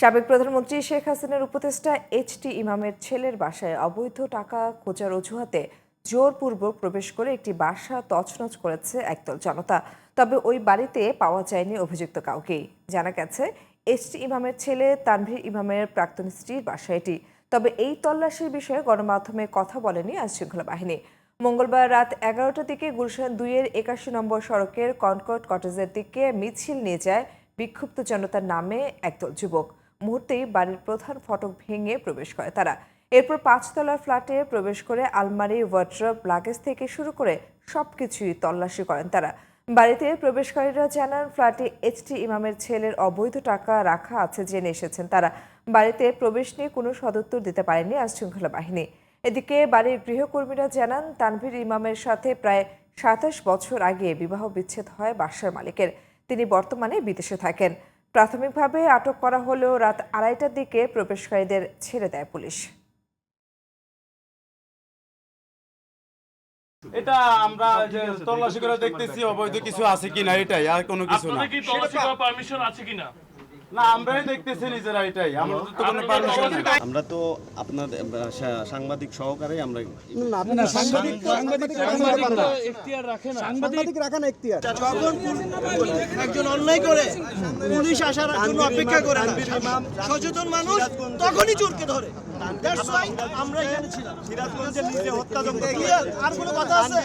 সাবেক প্রধানমন্ত্রী শেখ হাসিনার উপদেষ্টা এইচ টি ইমামের ছেলের বাসায় অবৈধ টাকা খোঁজার অজুহাতে জোরপূর্বক প্রবেশ করে একটি বাসা তছনছ করেছে একদল জনতা। তবে ওই বাড়িতে পাওয়া যায়নি অভিযুক্ত কাউকেই। জানা গেছে, এইচ টি ইমামের ছেলে তানভীর ইমামের প্রাক্তন স্ত্রীর বাসা এটি। তবে এই তল্লাশির বিষয়ে গণমাধ্যমে কথা বলেনি আইনশৃঙ্খলা বাহিনী। মঙ্গলবার রাত এগারোটার দিকে গুলশান দুইয়ের একাশি নম্বর সড়কের কনকট কটেজের দিকে মিছিল নিয়ে যায় বিক্ষুব্ধ জনতার নামে একদল যুবক। মুহূর্তেই বাড়ির প্রধান ফটক ভেঙে প্রবেশ করে তারা। এরপর পাঁচতলার ফ্ল্যাটে প্রবেশ করে আলমারি ওয়ার্ড্রপ লাগেজ থেকে শুরু করে সব কিছুই তল্লাশি করেন তারা। বাড়িতে প্রবেশকারীরা জানান, ফ্ল্যাটে এইচটি ইমামের ছেলের অবৈধ টাকা রাখা আছে জেনে এসেছেন তারা। বাড়িতে প্রবেশ নিয়ে কোনো সদুত্তর দিতে পারেনি আইনশৃঙ্খলা বাহিনী। এদিকে বাড়ির গৃহকর্মীরা জানান, তানভীর ইমামের সাথে প্রায় সাতাশ বছর আগে বিবাহ বিচ্ছেদ হয় বাসার মালিকের। তিনি বর্তমানে বিদেশে থাকেন। প্রাথমিকভাবে আটক করা হলেও রাত আড়াইটার দিকে প্রবেশকারীদের ছেড়ে দেয় পুলিশ। এটা আমরা যে তল্লাশি করে দেখতেছি অবৈধ কিছু আছে কিনা এটাই আর কোনো কিছু না। আপনাদের কি তল্লাশি করার পারমিশন আছে কিনা? না আমরাই দেখতেছি নিজেরা এটাই আমাদের তো কোনো পারমিশন নেই। আমরা তো আপনার সাংবাদিক সহকারে আমরা সাংবাদিক রাখা না। এখতিয়ার। যখন একজন অন্যায় করে পুলিশ আসার জন্য অপেক্ষা করে সচেতন মানুষ তখনই চোরকে ধরে। That's why আমরা এখানে ছিলাম। সিরাজগঞ্জে নিজে হত্যা আর কোনো কথা আছে?